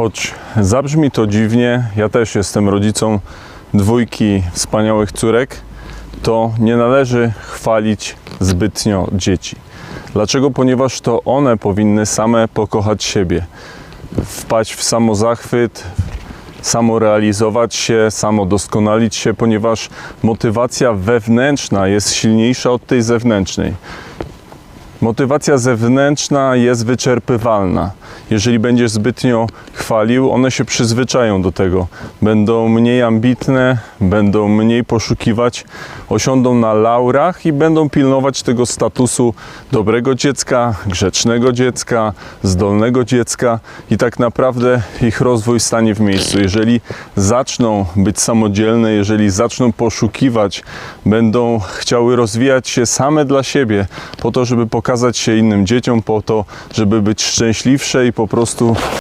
Choć zabrzmi to dziwnie, ja też jestem rodzicą dwójki wspaniałych córek, to nie należy chwalić zbytnio dzieci. Dlaczego? Ponieważ to one powinny same pokochać siebie, wpaść w samozachwyt, samorealizować się, samodoskonalić się, ponieważ motywacja wewnętrzna jest silniejsza od tej zewnętrznej. Motywacja zewnętrzna jest wyczerpywalna. Jeżeli będziesz zbytnio chwalił, one się przyzwyczają do tego. Będą mniej ambitne, będą mniej poszukiwać, osiądą na laurach i będą pilnować tego statusu dobrego dziecka, grzecznego dziecka, zdolnego dziecka i tak naprawdę ich rozwój stanie w miejscu. Jeżeli zaczną być samodzielne, jeżeli zaczną poszukiwać, będą chciały rozwijać się same dla siebie, po to, żeby pokazać się innym dzieciom, po to, żeby być szczęśliwsze i po prostu